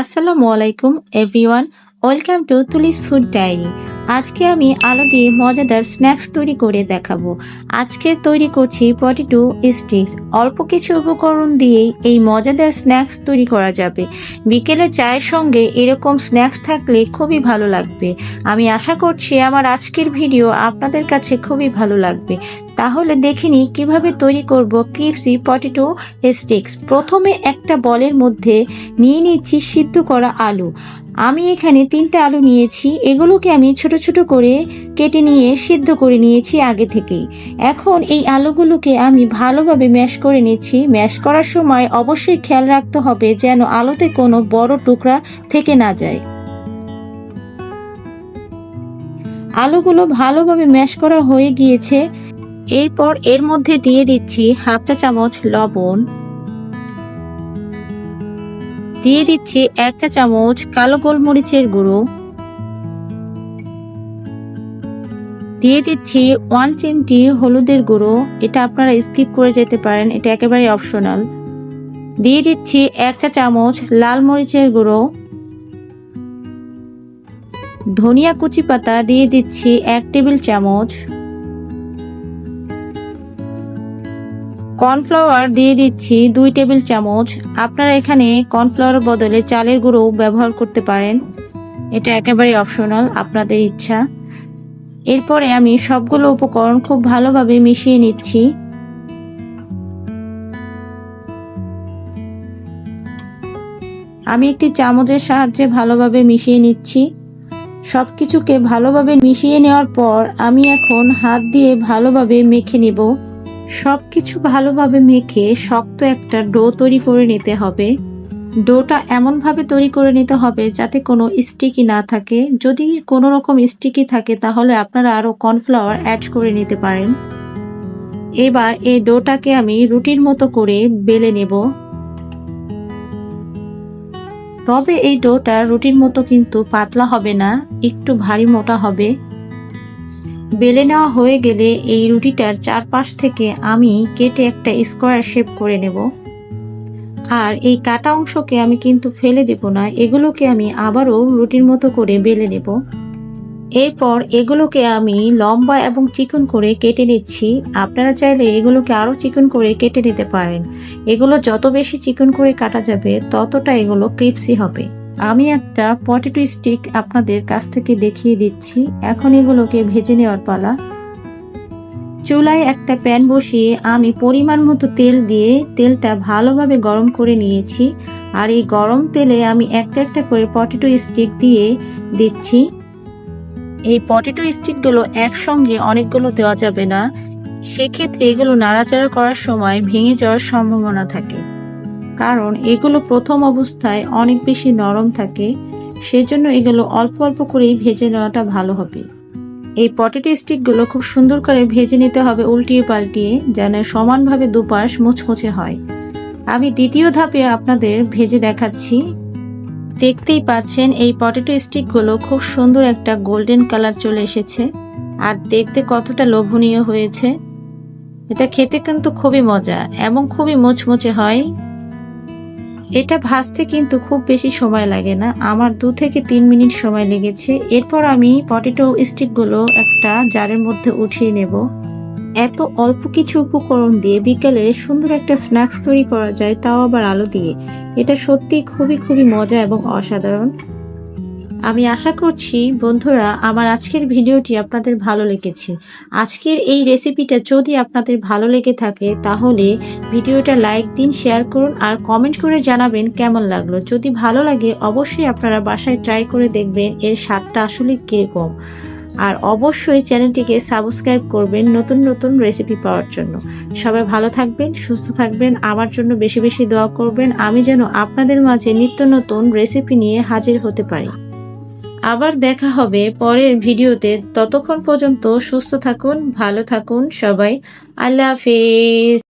আসসালামু আলাইকুম everyone welcome to Tuli's food diary আজকে আমি আলু দিয়ে মজাদার স্ন্যাক্স তৈরি করে দেখাবো। আজকে তৈরি করছি পটেটো স্টিক্স অল্প কিছু উপকরণ দিয়েই এই মজাদার স্ন্যাক্স তৈরি করা যাবে। বিকেলে চায়ের সঙ্গে এরকম স্ন্যাক্স থাকলে খুবই ভালো লাগবে। আমি আশা করছি আমার আজকের ভিডিও আপনাদের কাছে খুবই ভালো লাগবে। তাহলে দেখে নিই কীভাবে তৈরি করব ক্রিপসি পটেটো স্টিক্স। প্রথমে একটা বলের মধ্যে নিয়ে নিচ্ছি সিদ্ধ করা আলু। আমি এখানে তিনটা আলু নিয়েছি, এগুলোকে আমি ছোট ছোট করে কেটে নিয়ে সিদ্ধ করে নিয়েছি আগে থেকেই। এখন এই আলুগুলোকে আমি ভালোভাবে ম্যাশ করে নিচ্ছি। ম্যাশ করার সময় অবশ্যই খেয়াল রাখতে হবে যেন আলুতে কোনো বড় টুকরা থেকে না যায়। আলুগুলো ভালোভাবে ম্যাশ করা হয়ে গিয়েছে। এরপর এর মধ্যে দিয়ে দিচ্ছি হাফ চা চামচ লবণ। দিয়ে দিচ্ছি এক চা চামচ কালো গোলমরিচের গুঁড়ো। দিয়ে দিচ্ছি ওয়ান চিমটি হলুদের গুঁড়ো। এটা আপনারা স্কিপ করে যেতে পারেন, এটা একেবারে অপশনাল। দিয়ে দিচ্ছি এক চা চামচ লাল মরিচের গুঁড়ো। ধনিয়া কুচি পাতা দিয়ে দিচ্ছি এক টেবিল চামচ। কর্নফ্লাওয়ার দিয়ে দিচ্ছি দুই টেবিল চামচ। আপনারা এখানে কর্নফ্লাওয়ার বদলে চালের গুঁড়ো ব্যবহার করতে পারেন। এটা একেবারে অপশনাল, আপনাদের ইচ্ছা। এরপরে আমি সবগুলো উপকরণ খুব ভালোভাবে মিশিয়ে নিচ্ছি। আমি একটি চামচের সাহায্যে ভালোভাবে মিশিয়ে নিচ্ছি। সব কিছুকে ভালোভাবে মিশিয়ে নেওয়ার পর আমি এখন হাত দিয়ে ভালোভাবে মেখে নেব। সব কিছু ভালোভাবে মেখে শক্ত একটা ডো তৈরি করে নিতে হবে। ডোটা এমনভাবে তৈরি করে নিতে হবে যাতে কোনো স্টিকি না থাকে। যদি কোনো রকম স্টিকি থাকে তাহলে আপনারা আরও কর্নফ্লাওয়ার অ্যাড করে নিতে পারেন। এবার এই ডোটাকে আমি রুটির মতো করে বেলে নেব। তবে এই ডোটা রুটির মতো কিন্তু পাতলা হবে না, একটু ভারী মোটা হবে। বেলে নেওয়া হয়ে গেলে এই রুটিটার চারপাশ থেকে আমি কেটে একটা স্কোয়ার শেপ করে নেব। আর এই কাটা অংশকে আমি কিন্তু ফেলে দেব না, এগুলোকে আমি আবারও রুটির মতো করে বেলে নেব। এরপর এগুলোকে আমি লম্বা এবং চিকন করে কেটে নিচ্ছি। আপনারা চাইলে এগুলোকে আরও চিকন করে কেটে নিতে পারেন। এগুলো যত বেশি চিকন করে কাটা যাবে, ততটা এগুলো ক্রিপসি হবে। আমি একটা পটেটো স্টিক আপনাদের কাছ থেকে দেখিয়ে দিচ্ছি। এখন এগুলোকে ভেজে নেওয়ার পালা। চুলায় একটা প্যান বসিয়ে আমি পরিমাণ মতো তেল দিয়ে তেলটা ভালোভাবে গরম করে নিয়েছি। আর এই গরম তেলে আমি একটা একটা করে পটেটো স্টিক দিয়ে দিচ্ছি। এই পটেটো স্টিকগুলো একসঙ্গে অনেকগুলো দেওয়া যাবে না। সেক্ষেত্রে এগুলো নাড়াচাড়া করার সময় ভেঙে যাওয়ার সম্ভাবনা থাকে। কারণ এগুলো প্রথম অবস্থায় অনেক বেশি নরম থাকে, সেজন্য এগুলো অল্প অল্প করেই ভেজে নেওয়াটা ভালো হবে। এই পটেটো স্টিকগুলো খুব সুন্দর করে ভেজে নিতে হবে উল্টিয়ে পাল্টিয়ে, যেন সমানভাবে দুপাশ মুচমুচে হয়। আমি দ্বিতীয় ধাপে আপনাদের ভেজে দেখাচ্ছি। দেখতেই পাচ্ছেন, এই পটেটো স্টিকগুলো খুব সুন্দর একটা গোল্ডেন কালার চলে এসেছে। আর দেখতে কতটা লোভনীয় হয়েছে। এটা খেতে কিন্তু খুবই মজা এবং খুবই মুচমুচে হয়। এটা ভাজতে কিন্তু খুব বেশি সময় লাগে না। আমার দু থেকে তিন মিনিট সময় লেগেছে। এরপর আমি পটেটো স্টিকগুলো একটা জারের মধ্যে উঠিয়ে নেব। এত অল্প কিছু উপকরণ দিয়ে বিকালে সুন্দর একটা স্ন্যাক্স তৈরি করা যায়, তাও আবার আলো দিয়ে। এটা সত্যি খুবই খুবই মজা এবং অসাধারণ। আমি আশা করছি, বন্ধুরা, আমার আজকের ভিডিওটি আপনাদের ভালো লেগেছে। আজকের এই রেসিপিটা যদি আপনাদের ভালো লেগে থাকে, তাহলে ভিডিওটা লাইক দিন, শেয়ার করুন, আর কমেন্ট করে জানাবেন কেমন লাগল। যদি ভালো লাগে, অবশ্যই আপনারা বাসায় ট্রাই করে দেখবেন এর স্বাদটা আসলে কীরকম। আর অবশ্যই চ্যানেলটিকে সাবস্ক্রাইব করবেন নতুন নতুন রেসিপি পাওয়ার জন্য। সবাই ভালো থাকবেন, সুস্থ থাকবেন, আমার জন্য বেশি বেশি দোয়া করবেন। আমি যেন আপনাদের মাঝে নিত্য নতুন রেসিপি নিয়ে হাজির হতে পারি। আবার দেখা হবে পরের ভিডিওতে। ততক্ষণ পর্যন্ত সুস্থ থাকুন ভালো থাকুন সবাই। আল্লাহ হাফিজ।